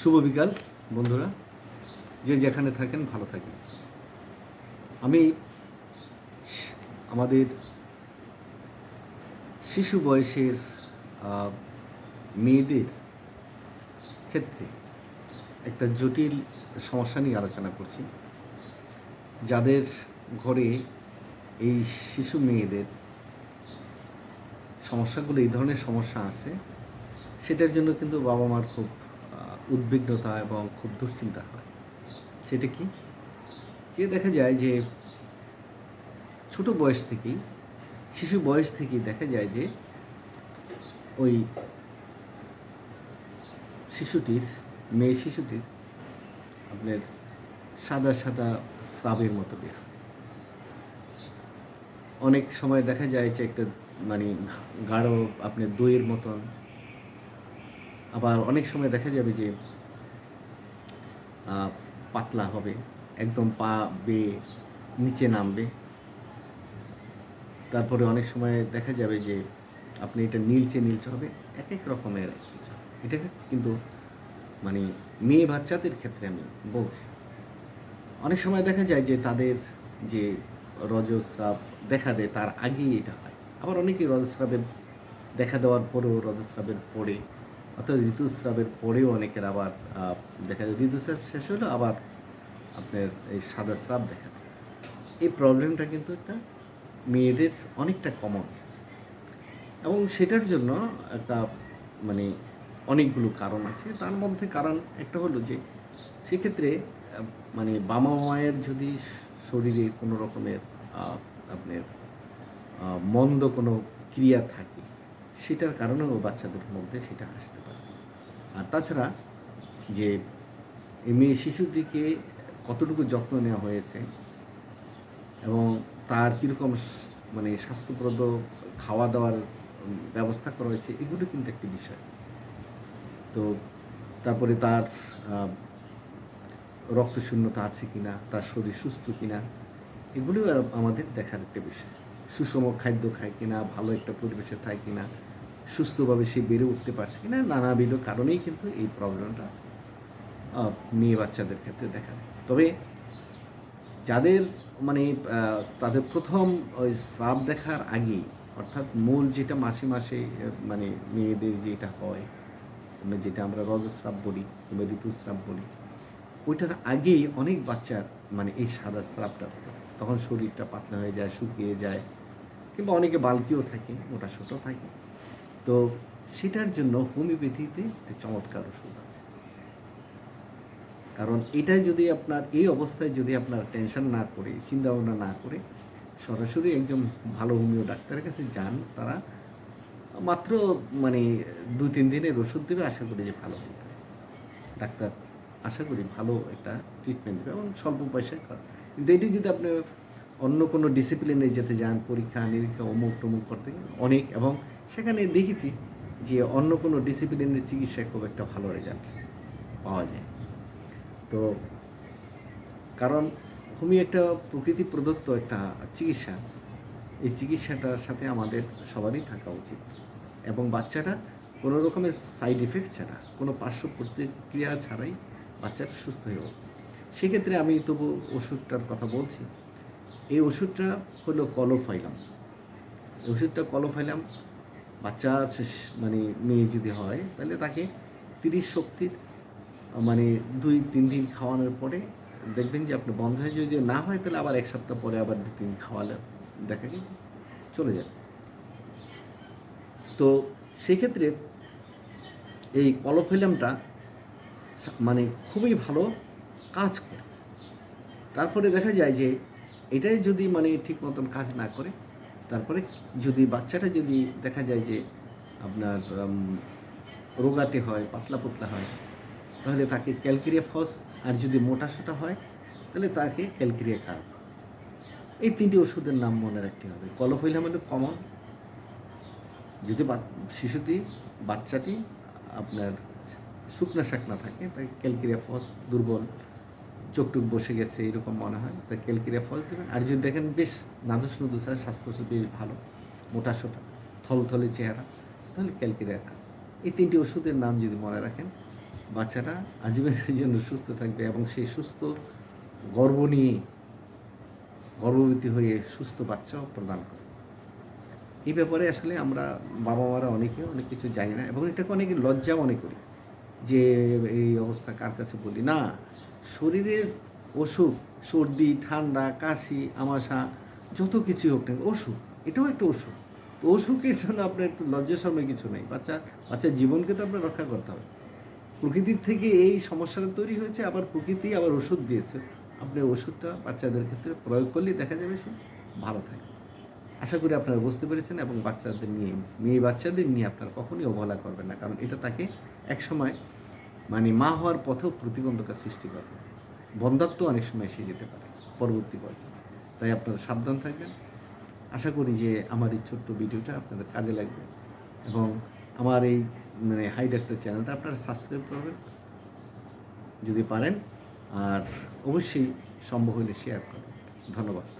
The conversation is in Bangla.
শুভ বিকাল, বন্ধুরা। যে যেখানে থাকেন, ভালো থাকেন। আমি আমাদের শিশু বয়সের মেয়েদের ক্ষেত্রে একটা জটিল সমস্যা নিয়ে আলোচনা করছি। যাদের ঘরে এই শিশু মেয়েদের সমস্যাগুলো, এই ধরনের সমস্যা আছে, সেটার জন্য কিন্তু বাবা মার খুব উদ্বিগ্নতা এবং খুব দুশ্চিন্তা হয়। সেটা কি? যে দেখা যায় যে ছোট বয়স থেকেই, শিশু বয়স থেকেই দেখা যায় যে ওই শিশুটির, মেয়ে শিশুটির আপনার সাদা সাদা স্রাবের মতো বের অনেক সময় দেখা যায় যে একটা মানে গাঢ় আপনার দইয়ের মতন আবার অনেক সময় দেখা যাবে যে পাতলা হবে, একদম পা বেয়ে নিচে নামবে। তারপরে অনেক সময় দেখা যাবে যে, আপনি এটা নীলচে নীলচে হবে এক এক রকমের এটা কিন্তু মানে মেয়ে বাচ্চাদের ক্ষেত্রে আমি বলছি। অনেক সময় দেখা যায় যে, তাদের যে রজস্রাব দেখা দেয়, তার আগেই এটা হয়। আবার অনেকেই রজস্রাবের দেখা দেওয়ার পরেও রজস্রাবের পরে অর্থাৎ ঋতুস্রাবের পরেও অনেকের আবার দেখা যায় ঋতুস্রাব শেষ হলো, আবার আপনার এই সাদা স্রাব দেখা দেয়। এই প্রবলেমটা কিন্তু একটা মেয়েদের অনেকটা কমন এবং সেটার জন্য একটা মানে অনেকগুলো কারণ আছে। তার মধ্যে কারণ একটা হলো যে, সেক্ষেত্রে মানে বামা মায়ের যদি শরীরে কোনো রকমের আপনার মন্দ কোনো ক্রিয়া থাকে সেটার কারণেও বাচ্চাদের মধ্যে সেটা আসতে পারে। আর তাছাড়া যে মেয়ে শিশুটিকে কতটুকু যত্ন নেওয়া হয়েছে এবং তার কীরকম মানে স্বাস্থ্যপ্রদ খাওয়া দাওয়ার ব্যবস্থা করা হয়েছে, এগুলো কিন্তু একটি বিষয়। তো তারপরে তার রক্তশূন্যতা আছে কি না তার শরীর সুস্থ কি না এগুলো আমাদের দেখার একটা বিষয়। সুষম খাদ্য খায় কিনা, ভালো একটা পরিবেশে থাকে কিনা সুস্থভাবে সে বেড়ে উঠতে পারছে কিনা নানাবিধ কারণেই কিন্তু এই প্রবলেমটা মেয়ে বাচ্চাদের ক্ষেত্রে দেখা দেয়। তবে যাদের মানে তাদের প্রথম ওই স্রাব দেখার আগেই, অর্থাৎ মূল যেটা মাসে মাসে মানে মেয়েদের যেটা হয় যেটা আমরা রজস্রাব বলি, কিংবা ঋতুস্রাব বলি, ওইটার আগেই অনেক বাচ্চার মানে এই সাদা স্রাবটা তখন শরীরটা পাতলা হয়ে যায়, শুকিয়ে যায়, কিংবা অনেকে বালকিও থাকে মোটা ছোটো থাকে। তো সেটার জন্য হোমিওপ্যাথিতে একটা চমৎকার ওষুধ আছে। কারণ এটাই যদি আপনার, এই অবস্থায় যদি আপনার টেনশন না করে চিন্তা ভাবনা না করে, সরাসরি একজন ভালো হোমিও ডাক্তারের কাছে যান, তারা মাত্র মানে দু, তিন দিনের ওষুধ দেবে, আশা করি যে ভালো যাবে ডাক্তার আশা করি ভালো একটা ট্রিটমেন্ট দেবে এবং স্বল্প পয়সায় কর কিন্তু এটি যদি আপনি অন্য কোনো ডিসিপ্লিনে যেতে যান, পরীক্ষা, নিরীক্ষা অমুক টমুক করতে অনেক এবং সেখানে দেখেছি যে অন্য কোনো ডিসিপ্লিনের চিকিৎসায় খুব একটা ভালো রেজাল্ট পাওয়া যায়। তো কারণ হোমিও একটা প্রকৃতি প্রদত্ত একটা চিকিৎসা। এই চিকিৎসাটার সাথে আমাদের সবারই থাকা উচিত। এবং বাচ্চাটা কোনো রকমের সাইড এফেক্ট ছাড়া, কোনো পার্শ্ব প্রতিক্রিয়া ছাড়াই বাচ্চাটা সুস্থ হয়ে উঠবে সেক্ষেত্রে আমি তবু ওষুধটার কথা বলছি। এই ওষুধটা হলো কলোফাইলাম ওষুধটা কলোফাইলাম বাচ্চা মানে মেয়ে যদি হয়, তাহলে তাকে তিরিশ শক্তির মানে দুই, তিন দিন খাওয়ানোর পরে দেখবেন যে আপনি বন্ধ হয়ে যদি না হয়, তাহলে আবার এক সপ্তাহ পরে আবার দু, তিন খাওয়ালে দেখা গেছে চলে যাবে। তো সেক্ষেত্রে এই কলোফিলামটা মানে খুবই ভালো কাজ করে। তারপরে দেখা যায় যে এটাই যদি মানে ঠিক মতন কাজ না করে তারপরে যদি বাচ্চাটা যদি দেখা যায় যে আপনার রোগাটে হয়, পাতলা পাতলা হয়, তাহলে তাকে ক্যালকেরিয়া ফস আর যদি মোটা সোটা হয়, তাহলে তাকে ক্যালকেরিয়া কার্ব। এই তিনটি ওষুধের নাম মনে রাখতে হবে। কলোফিলাম হলো কমন। যদি শিশুটি, বাচ্চাটি আপনার শুকনা শাক না থাকে তাই ক্যালকেরিয়া ফস দুর্বল চোখটুক বসে গেছে, এরকম মনে হয়। তাই ক্যালকেরিয়া ফল দেবেন আর যদি দেখেন, বেশ নাদুস নুদুস, আর স্বাস্থ্য বেশ ভালো, মোটা সোটা, থলথলে চেহারা, তাহলে ক্যালকেরিয়া খান এই তিনটি ওষুধের নাম যদি মনে রাখেন বাচ্চাটা আজীবনের জন্য সুস্থ থাকবে এবং সেই সুস্থ গর্ব নিয়ে গর্ভবতী হয়ে সুস্থ বাচ্চাও প্রদান করে। এই ব্যাপারে আসলে আমরা বাবা মারা অনেকে অনেক কিছু জানি না, এবং এটাকে অনেকে লজ্জা মনে করি যে, এই অবস্থা কার কাছে বলি? না শরীরের অসুখ, সর্দি, ঠান্ডা, কাশি, আমাশা, যত কিছু হোক না অসুখ, এটাও একটা অসুখ। তো অসুখের জন্য আপনার একটু লজ্জা শর্মা কিছু নেই। বাচ্চা, বাচ্চার জীবনকে তো আপনার রক্ষা করতে হবে। প্রকৃতির থেকে এই সমস্যাটা তৈরি হয়েছে, আবার প্রকৃতি আবার ওষুধ দিয়েছে। আপনি ওষুধটা বাচ্চাদের ক্ষেত্রে প্রয়োগ করলেই দেখা যাবে সে ভালো থাকে। আশা করি আপনারা বুঝতে পেরেছেন এবং বাচ্চাদের নিয়ে, মেয়ে বাচ্চাদের নিয়ে আপনারা কখনই অবহেলা করবেন না, কারণ এটা তাকে একসময় মানে মা হওয়ার পথেও প্রতিবন্ধকতা সৃষ্টি করে। বন্ধাত্ম অনেক সময় এসে যেতে পারে পরবর্তী পর্যায়ে। তাই আপনারা সাবধান থাকবেন। আশা করি যে আমার এই ছোট্ট ভিডিওটা আপনাদের কাজে লাগবে এবং আমার এই মানে হাই ডাক্তার চ্যানেলটা আপনারা সাবস্ক্রাইব করবেন যদি পারেন। আর অবশ্যই সম্ভব হলে শেয়ার করবেন। ধন্যবাদ।